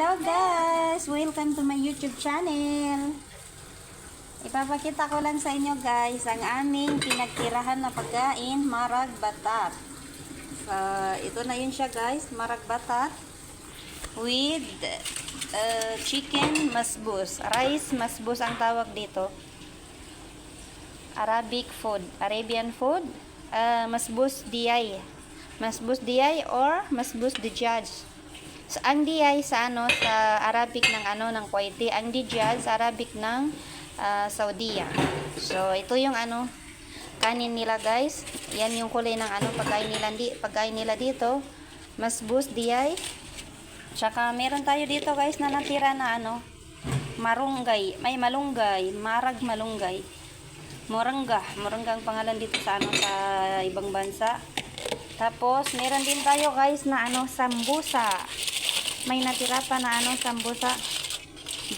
Hello guys! Welcome to my YouTube channel. Ipapakita ko lang sa inyo guys ang aming pinagtirahan na pagkain, marag batat. So, ito na yun siya guys, marag batat with uh, chicken masbus. Rice masbus ang tawag dito. Arabic food, Arabian food, uh, masbus diyay. Masbus diyay or masbus dijaj. So, ang diyay sa ano sa Arabic ng ano ng Kuwaiti, ang dijaj sa Arabic ng ah, Saudiya. So, ito yung ano kanin nila guys. Yan yung kulay ng ano pagkain nila di pagkain nila dito. Masbus diyay. Tsaka meron tayo dito guys na natira na ano marunggay, may malunggay, marag malunggay. Morangga, morangga ang pangalan dito sa ano sa ibang bansa. Tapos meron din tayo guys na ano sambusa. May natira pa na ano sambusa.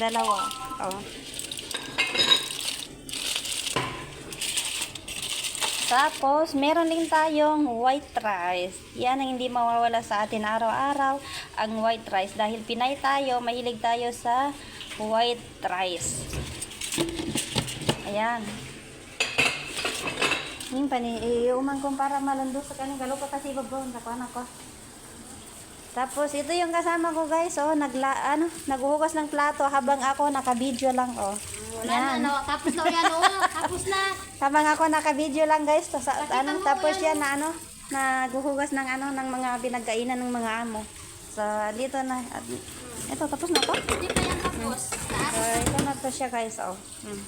Dalawa. Oh. Tapos, meron din tayong white rice. Yan ang hindi mawawala sa atin araw-araw, ang white rice. Dahil Pinay tayo, mahilig tayo sa white rice. Ayan. Yung pani, iuman kong para malando sa kanin. Kalo pa kasi babaw, nakuha ko. Tapos, ito yung kasama ko guys, oh, nagla, ano, naghuhugas ng plato habang ako nakabidyo lang, oh. Wala na, no? Tapos na yan, oh. Tapos na. Habang ako naka-video lang guys, to, sa, ano, tapos yan, yan na ano, naghuhugas ng ano, ng mga pinagkainan ng mga amo. So, dito na, at, ito, tapos na to. Hindi pa yan tapos. Taas. So, ito na to siya guys, oh. Mm.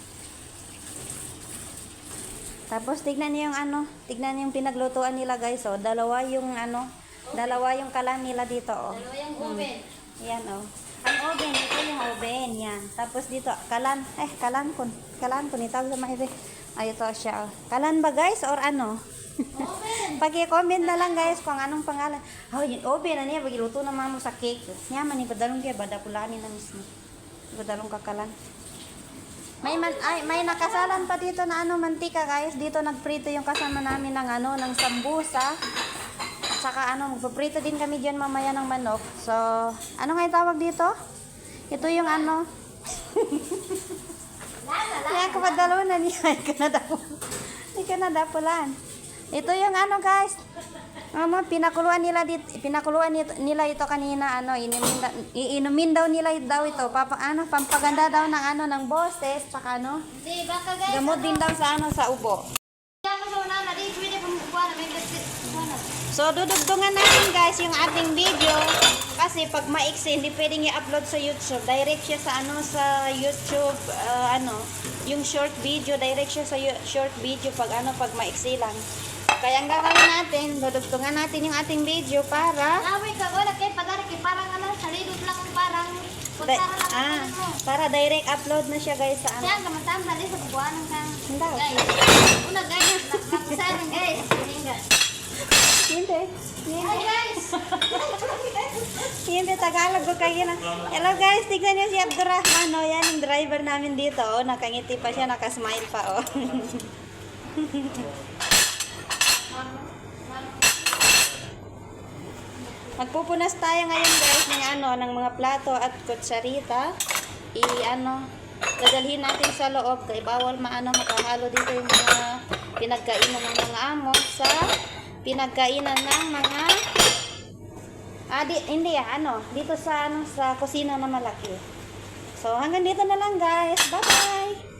Tapos, tignan niyo yung ano, tignan niyo yung pinaglutuan nila guys, oh. Dalawa yung ano, dalawa yung kalan nila dito, oh. Dalawa yung oven. Yan, oh. Ang oven, ito yung oven, yan. Tapos dito, kalan, eh, kalan ko, kalan ko, nitawag sa mga Ay, ito siya, oh. Kalan ba guys, or ano? Oven. Pag-comment na lang guys kung anong pangalan. Oh, yung oven na niya, pagiluto na mamo sa cake. Yaman, ni padalong kaya, bada pulani na mismo. Padalong kakalan. May man, ay, may nakasalan pa dito na ano, mantika guys. Dito nagprito yung kasama namin ng ano, ng sambusa. Saka ano, magpaprito din kami dyan mamaya ng manok. So, ano nga yung tawag dito? Ito yung ano. Kaya kapadalo na niya. Ay, kanada po. Ay, kanada pulan. Ito yung ano guys. Mama, pinakuluan nila dito, pinakuluan nito, nila ito kanina ano, inumin, da- iinumin daw nila daw ito, papa, ano, pampaganda daw ng ano ng boses, saka ano, Hindi, baka guys. gamot din daw sa ano sa ubo. So, dudugtungan natin guys yung ating video kasi pag maiksi, hindi pwedeng i-upload sa YouTube. Direct siya sa ano sa YouTube, uh, ano, yung short video, direct siya sa short video pag ano, pag maiksi lang. Kaya ang gagawin natin, dudugtungan natin yung ating video para Away ka, wala kay padari kay parang ano, salidot lang ang parang ang ah, para direct upload na siya guys sa ano. Siya, kamatama dali sa buwan ng kang. Hindi. Guys, una guys. Guys! Hindi, Tagalog ko kayo na. Hello guys, tignan niyo si Abdurrahman. Oh, yan yung driver namin dito. Oh, nakangiti pa siya, nakasmile pa. Oh. Magpupunas tayo ngayon guys ng ano, ng mga plato at kutsarita. I ano, dadalhin natin sa loob kay bawal maano makahalo dito yung mga pinagkainan ng mga amo sa pinagkainan ng mga Ah, di, hindi ano, dito sa ano sa kusina na malaki. So, hanggang dito na lang guys. Bye-bye.